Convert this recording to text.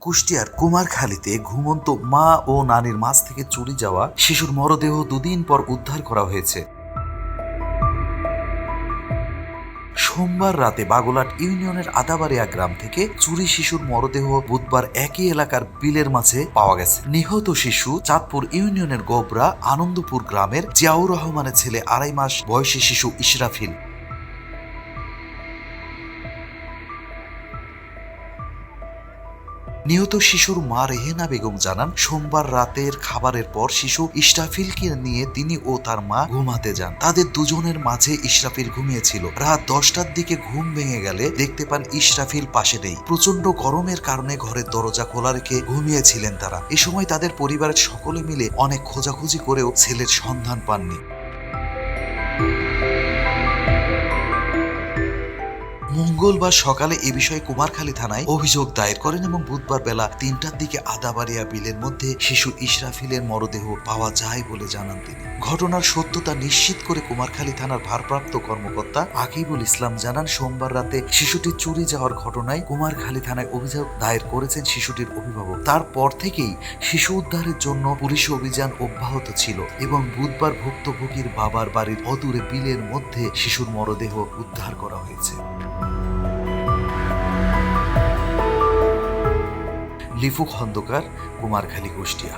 কুষ্টিয়ার কুমারখালীতে ঘুমন্ত মা ও নানির মাছ থেকে চুরি যাওয়া শিশুর মরদেহ দুদিন পর উদ্ধার করা হয়েছে। সোমবার রাতে বাগোলাট ইউনিয়নের আদাবাড়িয়া গ্রাম থেকে চুরি শিশুর মরদেহ বুধবার একই এলাকার বিলের মাঝে পাওয়া গেছে। নিহত শিশু চাঁদপুর ইউনিয়নের গোবরা আনন্দপুর গ্রামের জিয়াউর রহমানের ছেলে আড়াই মাস বয়সী শিশু ইশরাফিল। নিহত শিশুর মা রেহেনা বেগম জানান, সোমবার রাতের খাবারের পর শিশু ইশরাফিলকে নিয়ে তিনি ও তার মা ঘুমাতে যান। তাদের দুজনের মাঝে ইশরাফিল ঘুমিয়েছিল। রাত দশটার দিকে ঘুম ভেঙে গেলে দেখতে পান ইশরাফিল পাশে নেই। প্রচণ্ড গরমের কারণে ঘরের দরজা খোলা রেখে ঘুমিয়েছিলেন তারা। এ সময় তাদের পরিবারের সকলে মিলে অনেক খোঁজাখুঁজি করেও ছেলের সন্ধান পাননি। মঙ্গলবার সকালে এ বিষয়ে কুমারখালী থানায় অভিযোগ দায়ের করেন এবং বুধবার বেলা তিনটার দিকে আদাবাড়িয়া বিলের মধ্যে শিশু ইশরাফিলের মরদেহ পাওয়া যায় বলে জানান তিনি। ঘটনার সত্যতা নিশ্চিত করে কুমারখালী থানার ভারপ্রাপ্ত কর্মকর্তা আকিবুল ইসলাম জানান, সোমবার রাতে শিশুটি চুরি যাওয়ার ঘটনায় কুমারখালী থানায় অভিযোগ দায়ের করেছেন শিশুটির অভিভাবক। তারপর থেকেই শিশু উদ্ধারের জন্য পুলিশ অভিযান অব্যাহত ছিল এবং বুধবার ভুক্তভোগীর বাবার বাড়ির অদূরে বিলের মধ্যে শিশুর মরদেহ উদ্ধার করা হয়েছে। লিফু খন্দকার কুমারখালী কুষ্টিয়া।